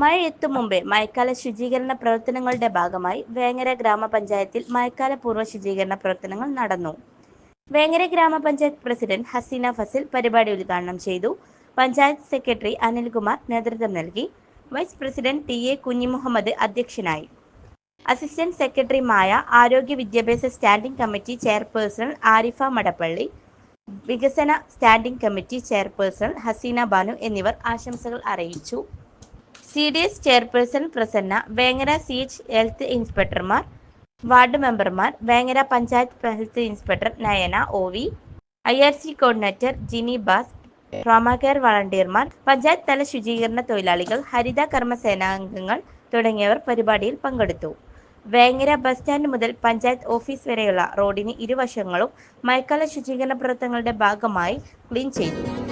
മഴ എത്തും മുമ്പേ മഴക്കാല ശുചീകരണ പ്രവർത്തനങ്ങളുടെ ഭാഗമായി വേങ്ങര ഗ്രാമപഞ്ചായത്തിൽ മഴക്കാല പൂർവ ശുചീകരണ പ്രവർത്തനങ്ങൾ നടന്നു. വേങ്ങര ഗ്രാമപഞ്ചായത്ത് പ്രസിഡന്റ് ഹസീന ഫസിൽ പരിപാടി ഉദ്ഘാടനം ചെയ്തു. പഞ്ചായത്ത് സെക്രട്ടറി അനിൽകുമാർ നേതൃത്വം നൽകി. Vice president T A Kunhimuhammad അധ്യക്ഷനായി. അസിസ്റ്റന്റ് സെക്രട്ടറി മായ ആരോഗ്യ വിദ്യാഭ്യാസ standing committee chairperson Arifa Madappally വികസന standing committee chairperson Haseena Banu എന്നിവർ ആശംസകൾ അറിയിച്ചു. C D S chairperson Prasanna Vengara C H health ഇൻസ്പെക്ടർമാർ ward മെമ്പർമാർ Vengara panchayat health inspector Nayana O V I R C coordinator Jini Bas trauma care വളണ്ടിയർമാർ panchayat തല ശുചീകരണ തൊഴിലാളികൾ ഹരിത കർമ്മസേനാംഗങ്ങൾ തുടങ്ങിയവർ പരിപാടിയിൽ പങ്കെടുത്തു. വേങ്ങര ബസ് സ്റ്റാൻഡ് മുതൽ പഞ്ചായത്ത് ഓഫീസ് വരെയുള്ള റോഡിന് ഇരുവശങ്ങളും മഴക്കാല ശുചീകരണ പ്രവർത്തനങ്ങളുടെ ഭാഗമായി ക്ലീൻ ചെയ്തു.